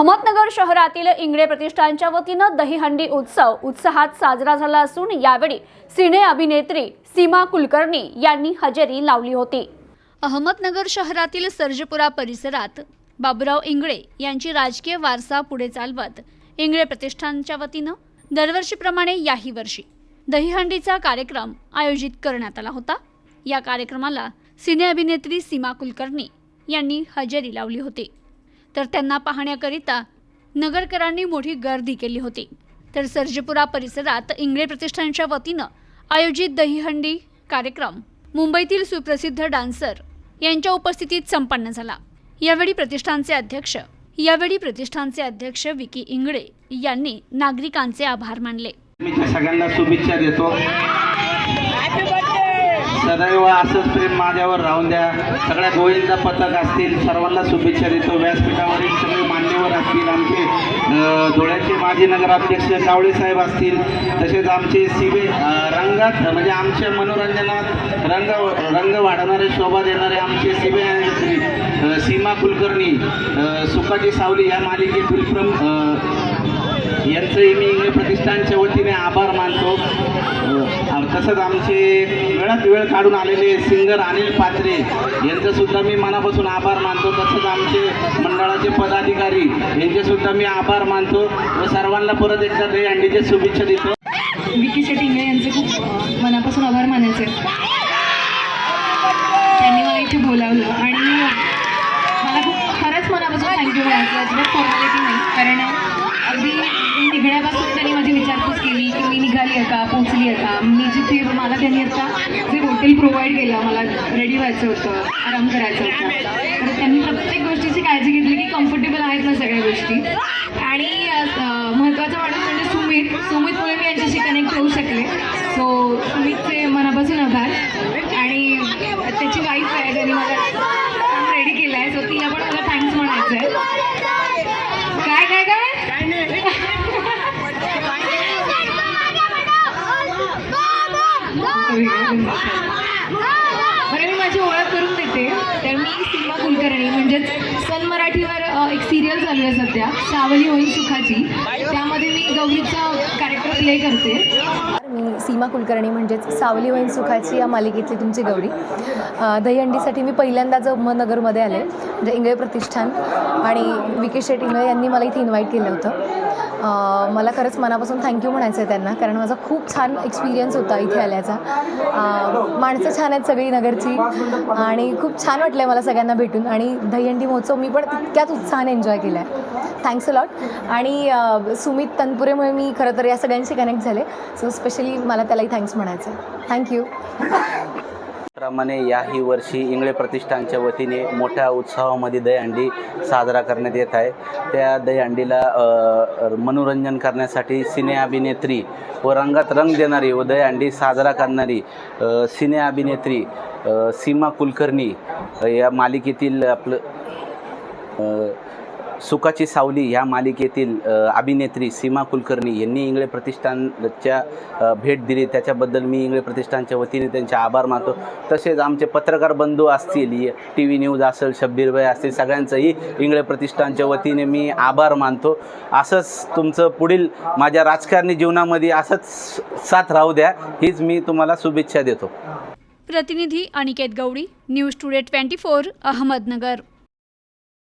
अहमदनगर शहरातील इंगळे प्रतिष्ठानच्या वतीनं दहीहंडी उत्सव उत्साहात साजरा झाला असून यावेळी सिने अभिनेत्री सीमा कुलकर्णी यांनी हजेरी लावली होती. अहमदनगर शहरातील सर्जपुरा परिसरात बाबुराव इंगळे यांची राजकीय वारसा पुढे चालवत इंगळे प्रतिष्ठानच्या वतीनं दरवर्षीप्रमाणे याही वर्षी दहीहंडीचा कार्यक्रम आयोजित करण्यात आला होता. या कार्यक्रमाला सिने अभिनेत्री सीमा कुलकर्णी यांनी हजेरी लावली होती. तर त्यांना पाहण्याकरिता नगरकरांनी मोठी गर्दी केली होती. तर सर्जपुरा परिसरात इंगळे प्रतिष्ठानच्या वतीनं आयोजित दहीहंडी कार्यक्रम मुंबईतील सुप्रसिद्ध डान्सर यांच्या उपस्थितीत संपन्न झाला. यावेळी प्रतिष्ठानचे अध्यक्ष यावेळी प्रतिष्ठानचे अध्यक्ष विकी इंगळे यांनी नागरिकांचे आभार मानले. मी सगळ्यांना शुभेच्छा देतो. सदैव असंच प्रेम माझ्यावर राहून द्या. सगळ्या गोविंदा पथक असतील सर्वांना शुभेच्छा देतो. व्यासपीठावरील सगळे मान्यवर असतील आमचे धुळ्याचे माजी नगराध्यक्ष कावळे साहेब असतील तसेच आमचे सिवे रंगात म्हणजे आमच्या मनोरंजनात रंग रंग वाढणारे शोभा देणारे आमचे सिवे सीमा कुलकर्णी अं, सुखाची सावली या मालिकेतील प्रमुख अं, मी इंग्लिश प्रतिष्ठानच्या वतीने आभार मानतो. तसंच आमचे वेळात वेळ काढून आलेले सिंगर अनिल पात्रे यांचंसुद्धा मी मनापासून आभार मानतो. तसंच आमचे मंडळाचे पदाधिकारी यांचेसुद्धा मी आभार मानतो व सर्वांना परत एकदा दही अंडीच्या शुभेच्छा देतो. विकी शेटिंगे यांचे खूप मनापासून आभार मानायचे. त्यांनी मला इथे बोलावलं आणि मला खूप खरंच मनापासून थँक्यू म्हणायचं. अजिबात फॉर्मॅलिटी नाही. कारण अगदी निघण्यापासून त्यांनी माझी विचारपूस केली की मी निघाली आहे का? पोचली आहे का? मी जिथे मला त्यांनी आता जे हॉटेल प्रोव्हाइड केलं मला रेडी व्हायचं होतं आराम करायचं होतं. तर त्यांनी प्रत्येक गोष्टीची काळजी घेतली की कम्फर्टेबल आहेत ना सगळ्या गोष्टी. आणि महत्त्वाचं वाटत म्हणजे सुमित सुमितमुळे मी यांच्याशी कनेक्ट होऊ शकले सो सुमितचे मनापासून आभार आणि त्याची वाईफ आहे ज्यांनी मला रेडी केलं आहे सो तिला पण मला थँक्स म्हणायचं आहे काय काय काय बरं मी माझी ओळख करून देते तर मी सीमा कुलकर्णी म्हणजेच सन मराठीवर एक सिरियल चालू आहे सध्या सावली होईल सुखाची. त्यामध्ये मी गौरीचा कॅरेक्टर प्ले करते. मी सीमा कुलकर्णी म्हणजेच सावली होईन सुखाची या मालिकेतली तुमची गौरी. दहीहंडीसाठी मी पहिल्यांदाच नगरमध्ये आले म्हणजे इंगळे प्रतिष्ठान आणि विके शेट इंगळे यांनी मला इथे इन्व्हाइट केलं होतं. मला खरंच मनापासून थँक्यू म्हणायचं आहे त्यांना कारण माझा खूप छान एक्सपिरियन्स होता इथे आल्याचा. माणसं छान आहेत सगळी नगरची आणि खूप छान वाटलं आहे मला सगळ्यांना भेटून आणि दहीहंडी महोत्सव मी पण तितक्याच उत्साहाने एन्जॉय केला आहे थँक्स अ लॉट आणि सुमित तनपुरेमुळे मी खरं तर या सगळ्यांशी कनेक्ट झाले सो स्पेशली मला त्यालाही थँक्स म्हणायचं आहे थँक्यू प्रमाणे याही वर्षी इंगळे प्रतिष्ठानच्या वतीने मोठ्या उत्सवामध्ये दहीहंडी साजरा करण्यात येत आहे. त्या दहीहंडीला मनोरंजन करण्यासाठी सिने अभिनेत्री व रंगात रंग देणारी व दहीहंडी साजरा करणारी सिने अभिनेत्री सीमा कुलकर्णी या मालिकेतील आपलं सुखाची सावली ह्या मालिकेतील अभिनेत्री सीमा कुलकर्णी यांनी इंगळे प्रतिष्ठानच्या भेट दिली. त्याच्याबद्दल मी इंगळे प्रतिष्ठानच्या वतीने त्यांचे आभार मानतो. तसेच आमचे पत्रकार बंधू असतील टी व्ही न्यूज असेल शब्बीरभाई असतील सगळ्यांचंही इंगळे प्रतिष्ठानच्या वतीने मी आभार मानतो. असंच तुमचं पुढील माझ्या राजकारणी जीवनामध्ये असंच साथ राहू द्या. हीच मी तुम्हाला शुभेच्छा देतो. प्रतिनिधी Aniket Gaudi news today twenty four Ahmednagar.